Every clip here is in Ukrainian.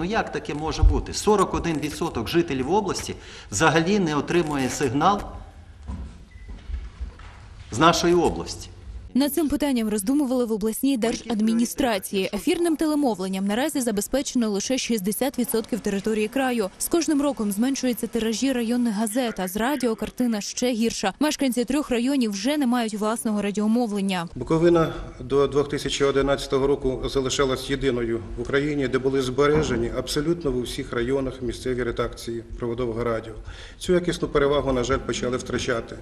Ну як таке може бути? 41% жителів області взагалі не отримує сигнал з нашої області. Над цим питанням роздумували в обласній держадміністрації. Ефірним телемовленням наразі забезпечено лише 60% території краю. З кожним роком зменшуються тиражі районних газет, а з радіо картина ще гірша. Мешканці трьох районів вже не мають власного радіомовлення. Буковина до 2011 року залишалась єдиною в Україні, де були збережені абсолютно в усіх районах місцеві редакції проводового радіо. Цю якісну перевагу, на жаль, почали втрачати.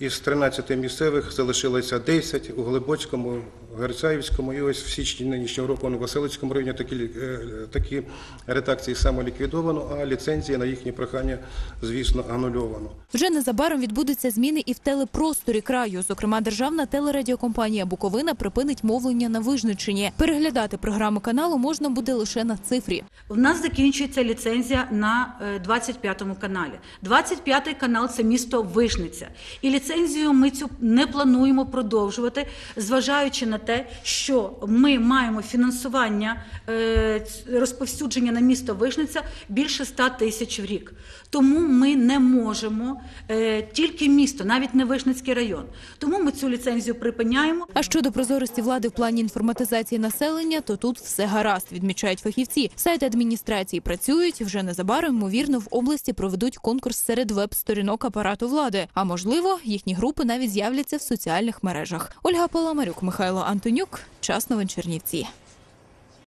Із 13 місцевих залишилося 10 у Глибоцькому, Герцаївському і ось в січні нинішнього року у Василицькому районі такі, е, такі редакції самоліквідовано, а ліцензії на їхні прохання, звісно, анульовано. Вже незабаром відбудуться зміни і в телепросторі краю. Зокрема, державна телерадіокомпанія Буковина припинить мовлення на Вижниччині. Переглядати програми каналу можна буде лише на цифрі. В нас закінчується ліцензія на е, 25-му каналі. 25-й канал це місто Вишниця. І ліцензію ми цю не плануємо продовжувати, зважаючи на те, що ми маємо фінансування е, розповсюдження на місто Вишниця більше 100 тисяч в рік. Тому ми не можемо е, тільки місто, навіть не Вишницький район. Тому ми цю ліцензію припиняємо. А щодо прозорості влади в плані інформатизації населення, то тут все гаразд, відмічають фахівці. Сайти адміністрації працюють вже незабаром. Ймовірно, в області проведуть конкурс серед веб-сторінок апарату влади. А можливо, їхні групи навіть з'являться в соціальних мережах. Ольга Паламарюк, Михайло Антонюк. Час новин Чернівці.